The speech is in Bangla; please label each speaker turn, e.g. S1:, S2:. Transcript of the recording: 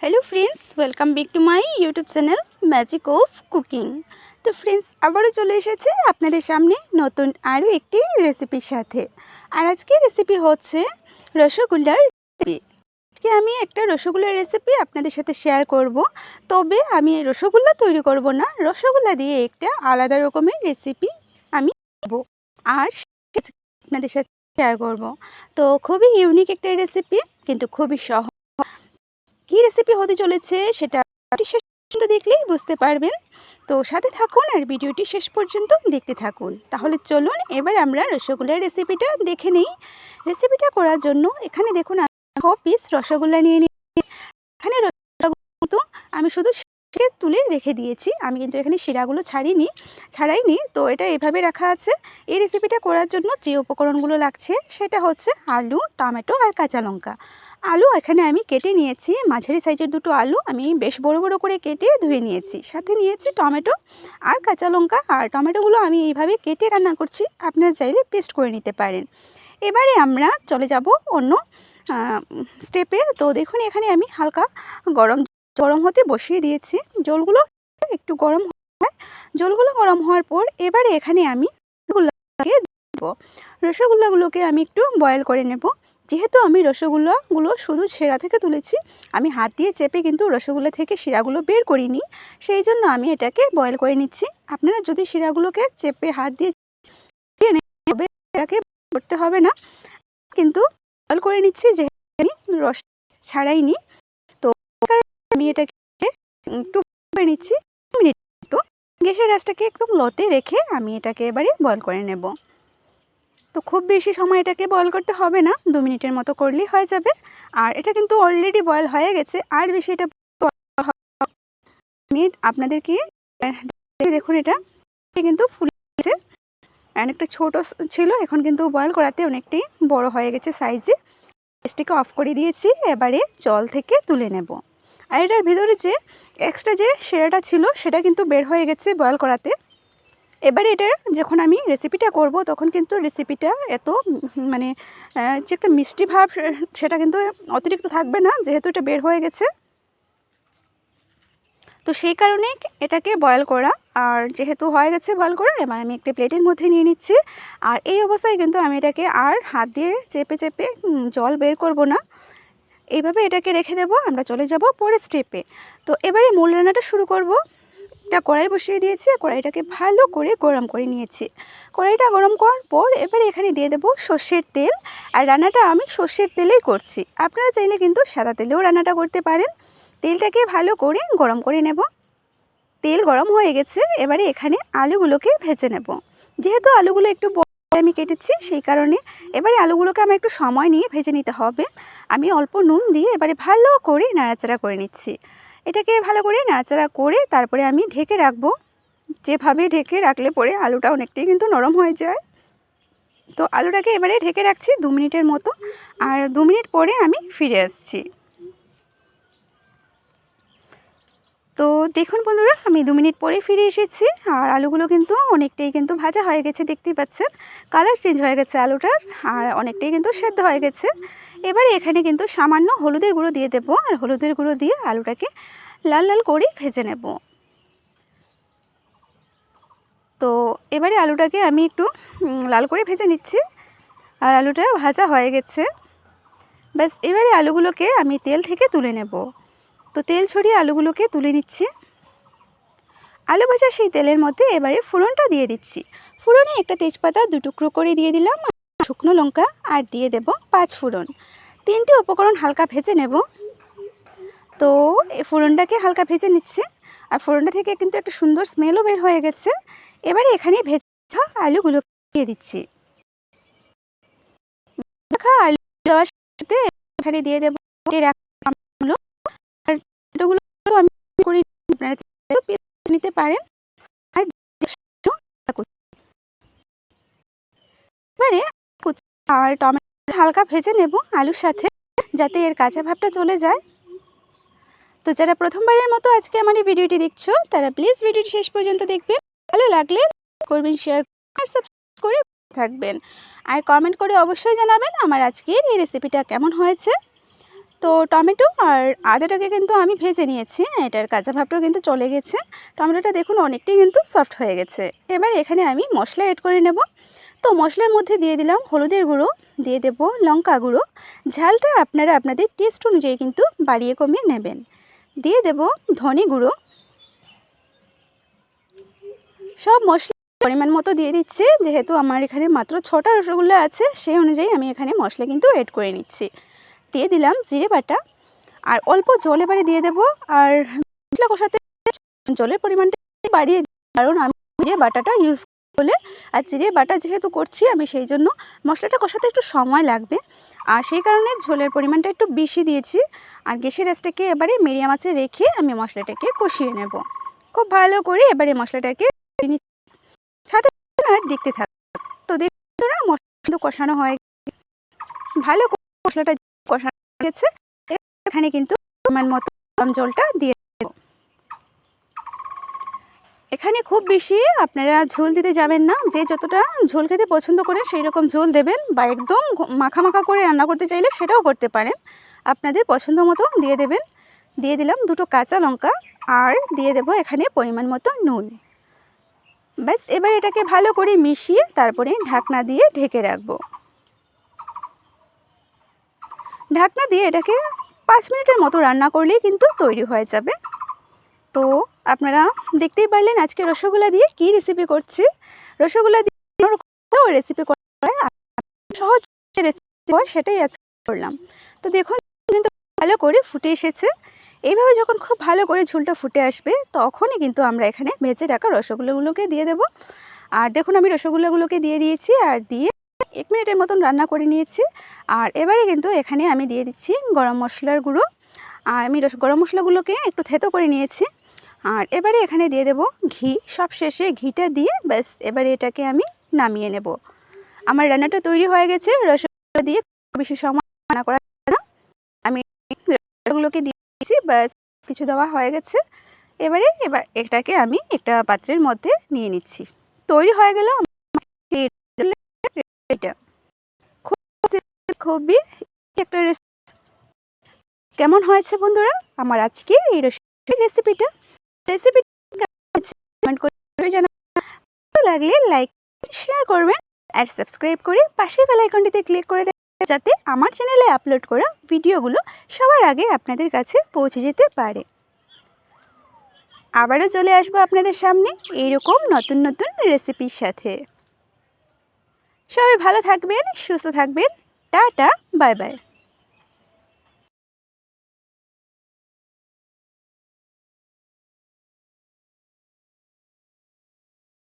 S1: Hello friends welcome back to my YouTube channel magic of cooking তো ফ্রেন্ডস আবারও চলে এসেছে আপনাদের সামনে নতুন আরও একটি রেসিপির সাথে। আর আজকে রেসিপি হচ্ছে রসগোল্লার রেসিপি আজকে আমি একটা রসগোল্লার রেসিপি আপনাদের সাথে শেয়ার করব। তবে আমি রসগোল্লা তৈরি করব না, রসগোল্লা দিয়ে একটা আলাদা রকমের রেসিপি আমি আর আপনাদের সাথে শেয়ার করব। তো খুবই ইউনিক একটা রেসিপি কিন্তু খুবই সহজ। কী রেসিপি হতে চলেছে সেটা শেষ পর্যন্ত দেখলেই বুঝতে পারবেন। তো সাথে থাকুন আর ভিডিওটি শেষ পর্যন্ত দেখতে থাকুন। তাহলে চলুন এবার আমরা রসগোল্লার রেসিপিটা দেখে নিই। রেসিপিটা করার জন্য এখানে দেখুন ছ পিস রসগোল্লা নিয়ে নিই এখানে রসগোল্লা আমি শুধু শিরে তুলে রেখে দিয়েছি। আমি কিন্তু এখানে শিরাগুলো ছাড়িনি, ছাড়াইনি। তো এটা এভাবে রাখা আছে। এই রেসিপিটা করার জন্য যে উপকরণগুলো লাগছে সেটা হচ্ছে আলু, টমেটো আর কাঁচা লঙ্কা। আলু এখানে আমি কেটে নিয়েছি। মাঝারি সাইজের দুটো আলু আমি বেশ বড় বড় করে কেটে ধুয়ে নিয়েছি। সাথে নিয়েছি টমেটো আর কাঁচা লঙ্কা। আর টমেটোগুলো আমি এইভাবে কেটে রান্না করছি। আপনারা চাইলে পেস্ট করে নিতে পারেন। এবারে আমরা চলে যাব অন্য স্টেপে। তো দেখুন, এখানে আমি হালকা গরম গরম হতে বসিয়ে দিয়েছি। জলগুলো একটু গরম হয়, জলগুলো গরম হওয়ার পর এবারে এখানে আমি রসগোল্লাকে দেবো। রসগোল্লাগুলোকে আমি একটু বয়েল করে নেব। যেহেতু আমি রসগোল্লাগুলো শুধু ছেঁড়া থেকে তুলেছি, আমি হাত দিয়ে চেপে কিন্তু রসগোল্লা থেকে শিরাগুলো বের করিনি, সেই জন্য আমি এটাকে বয়েল করে নিচ্ছি। আপনারা যদি শিরাগুলোকে চেপে হাত দিয়ে এটাকে করতে হবে না, কিন্তু বয়েল করে নিচ্ছি যেহেতু আমি রস ছাড়াইনি, তো আমি এটাকে একটু নিচ্ছি মিনিট তো গ্যাসের রাসটাকে একদম লতে রেখে আমি এটাকে এবারে বয়েল করে নেব। তো খুব বেশি সময় এটাকে বয়েল করতে হবে না, দু মিনিটের মতো করলেই হয়ে যাবে। আর এটা কিন্তু অলরেডি বয়েল হয়ে গেছে, আর বেশি এটা মিনিট আপনাদেরকে দেখুন এটা কিন্তু ফুলে গেছে। অনেকটা ছোট ছিল, এখন কিন্তু বয়েল করাতে অনেকটাই বড় হয়ে গেছে সাইজে গ্যাসটিকে অফ করে দিয়েছি, এবারে জল থেকে তুলে নেব। আর এটার ভিতরে যে এক্সট্রা যে সেরাটা ছিল, সেটা কিন্তু বের হয়ে গেছে বয়েল করাতে। এবারে এটার যখন আমি রেসিপিটা করব, তখন কিন্তু রেসিপিটা এত মানে যে একটা মিষ্টি ভাব, সেটা কিন্তু অতিরিক্ত থাকবে না, যেহেতু এটা বের হয়ে গেছে। তো সেই কারণে এটাকে বয়েল করা, আর যেহেতু হয়ে গেছে বয়েল করা, এবার আমি একটা প্লেটের মধ্যে নিয়ে নিচ্ছি। আর এই অবস্থায় কিন্তু আমি এটাকে আর হাত দিয়ে চেপে চেপে জল বের করব না। এইভাবে এটাকে রেখে দেব, আমরা চলে যাব পরের স্টেপে তো এবারে মূল রান্নাটা শুরু করব। একটা কড়াই বসিয়ে দিয়েছি কড়াইটাকে ভালো করে গরম করে নিয়েছি। কড়াইটা গরম করার পর এবারে এখানে দিয়ে দেবো সর্ষের তেল আর রান্নাটা আমি সর্ষের তেলেই করছি। আপনারা চাইলে কিন্তু সাদা তেলেও রান্নাটা করতে পারেন। তেলটাকে ভালো করে গরম করে নেব। তেল গরম হয়ে গেছে, এবারে এখানে আলুগুলোকে ভেজে নেব। যেহেতু আলুগুলো একটু আমি কেটেছি, সেই কারণে এবারে আলুগুলোকে আমার একটু সময় নিয়ে ভেজে নিতে হবে। আমি অল্প নুন দিয়ে এবারে ভালো করে নাড়াচাড়া করে নিচ্ছি। এটাকে ভালো করে নাড়াচাড়া করে তারপরে আমি ঢেকে রাখব। যেভাবে ঢেকে রাখলে পরে আলুটা অনেকটাই কিন্তু নরম হয়ে যায়। তো আলুটাকে এবারে ঢেকে রাখছি দু মিনিটের মতো। আর দু মিনিট পরে আমি ফিরে আসছি। তো দেখুন বন্ধুরা, আমি দু মিনিট পরে ফিরে এসেছি। আর আলুগুলো কিন্তু অনেকটাই কিন্তু ভাজা হয়ে গেছে, দেখতেই পাচ্ছেন। কালার চেঞ্জ হয়ে গেছে আলুটার, আর অনেকটাই কিন্তু সেদ্ধ হয়ে গেছে। এবারে এখানে কিন্তু সামান্য হলুদের গুঁড়ো দিয়ে দেবো, আর হলুদের গুঁড়ো দিয়ে আলুটাকে লাল লাল করে ভেজে নেব। তো এবারে আলুটাকে আমি একটু লাল করে ভেজে নিচ্ছি, আর আলুটা ভাজা হয়ে গেছে। ব্যাস, এবারে আলুগুলোকে আমি তেল থেকে তুলে নেব। তো তেল ছড়িয়ে আলুগুলোকে তুলে নিচ্ছি। আলু ভাজা সেই তেলের মধ্যে এবারে ফোড়নটা দিয়ে দিচ্ছি। ফোড়নে একটা তেজপাতা দু টুকরো করে দিয়ে দিলাম। শুকনো লঙ্কা আর দিয়ে দেব পাঁচ ফোড়ন। তিনটে উপকরণ হালকা ভেজে নেব। তো এই ফোড়নটাকে হালকা ভেজে নিচ্ছে। আর ফোড়নটা থেকে কিন্তু একটা সুন্দর স্মেলও বের হয়ে গেছে। এবারে এখানে ভেজা আলুগুলো দিয়ে দিচ্ছি। আলু দেওয়ার সাথে এখানে দিয়ে দেবো আমি করে নিতে পারেন। আর এবারে আর টমেটো হালকা ভেজে নেব আলুর সাথে, যাতে এর কাঁচা ভাবটা চলে যায়। তো যারা প্রথমবারের মতো আজকে আমার এই ভিডিওটি দেখছ, তারা প্লিজ ভিডিওটি শেষ পর্যন্ত দেখবেন। ভালো লাগলে করবেন, শেয়ার আর সাবস্ক্রাইব করে থাকবেন। আর কমেন্ট করে অবশ্যই জানাবেন আমার আজকের এই রেসিপিটা কেমন হয়েছে। তো টমেটো আর আদাটাকে কিন্তু আমি ভেজে নিয়েছি, এটার কাঁচা ভাবটাও কিন্তু চলে গেছে। টমেটোটা দেখুন অনেকটাই কিন্তু সফট হয়ে গেছে। এবার এখানে আমি মশলা এড করে নেব। তো মশলার মধ্যে দিয়ে দিলাম হলুদের গুঁড়ো, দিয়ে দেব লঙ্কা গুঁড়ো। ঝালটা আপনারা আপনাদের টেস্ট অনুযায়ী কিন্তু বাড়িয়ে কমিয়ে নেবেন। দিয়ে দেব ধনে গুঁড়ো। সব মশলা পরিমাণ মতো দিয়ে দিচ্ছি, যেহেতু আমার এখানে মাত্র ছটা রসগোল্লা আছে, সেই অনুযায়ী আমি এখানে মশলা কিন্তু এড করে নিচ্ছি। দিয়ে দিলাম জিরে বাটা। আর অল্প জল এবারে দিয়ে দেবো, আর মশলা কষাতে জলের পরিমাণটা বাড়িয়ে কারণ আমি জিরে বাটাটা ইউজ করলে আর জিরে বাটা যেহেতু করছি, আমি সেই জন্য মশলাটা কষাতে একটু সময় লাগবে। আর সেই কারণে ঝোলের পরিমাণটা একটু বেশি দিয়েছি। আর গ্যাসের গ্যাসটাকে এবারে মিডিয়াম আঁচে রেখে আমি মশলাটাকে কষিয়ে নেব। খুব ভালো করে এবারে মশলাটাকে সাথে দেখতে থাক। তো দেখুন মশলা কষানো হয় ভালো মশলাটা কষানো গেছে। এখানে কিন্তু জলটা দিয়ে এখানে খুব বেশি আপনারা ঝোল দিতে যাবেন না। যে যতটা ঝোল খেতে পছন্দ করেন সেই রকম ঝোল দেবেন বা একদম মাখা মাখা করে রান্না করতে চাইলে সেটাও করতে পারেন। আপনাদের পছন্দ মতো দিয়ে দেবেন। দিয়ে দিলাম দুটো কাঁচা লঙ্কা আর দিয়ে দেব এখানে পরিমাণ মতো নুন। ব্যাস, এবার এটাকে ভালো করে মিশিয়ে তারপরে ঢাকনা দিয়ে ঢেকে রাখব। ঢাকনা দিয়ে এটাকে পাঁচ মিনিটের মতো রান্না করলেই কিন্তু তৈরি হয়ে যাবে। তো আপনারা দেখতেই পারলেন আজকে রসগোল্লা দিয়ে কি রেসিপি করছি। রসগোল্লা দিয়ে রেসিপি করা সহজ রেসিপি হয়, সেটাই আজকে করলাম। তো দেখুন, কিন্তু ভালো করে ফুটে এসেছে। এইভাবে যখন খুব ভালো করে ঝোলটা ফুটে আসবে, তখনই কিন্তু আমরা এখানে ভেজে রাখা রসগোল্লাগুলোকে দিয়ে দেব। আর দেখুন, আমি রসগোল্লাগুলোকে দিয়ে দিয়েছি আর দিয়ে এক মিনিটের মতন রান্না করে নিয়েছি। আর এবারে কিন্তু এখানে আমি দিয়ে দিচ্ছি গরম মশলার গুঁড়ো। আর আমি গরম মশলাগুলোকে একটু থেতো করে নিয়েছি। আর এবারে এখানে দিয়ে দেব ঘি। সব শেষে ঘিটা দিয়ে ব্যাস, এবারে এটাকে আমি নামিয়ে নেব। আমার রান্নাটা তৈরি হয়ে গেছে রসগোল্লা দিয়ে বেশি সময় রান্না করা না। আমি রসগোল্লাগুলোকে দিয়েছি, ব্যাস, কিছু দেওয়া হয়ে গেছে। এবারে এবার এটাকে আমি একটা পাত্রের মধ্যে নিয়ে নিচ্ছি। তৈরি হয়ে গেল খুবই একটা রেসিপি কেমন হয়েছে বন্ধুরা? আমার আজকের এই রেসিপিটা রেসিপি কমেন্ট করে ভালো লাগলে লাইক শেয়ার করবেন আর সাবস্ক্রাইব করে পাশের বেল আইকনটিতে ক্লিক করে দেবেন, যাতে আমার চ্যানেলে আপলোড করা ভিডিওগুলো সবার আগে আপনাদের কাছে পৌঁছে যেতে পারে। আবারও চলে আসব আপনাদের সামনে এইরকম নতুন নতুন রেসিপির সাথে। সবাই ভালো থাকবেন, সুস্থ থাকবেন, টাটা বাই বাই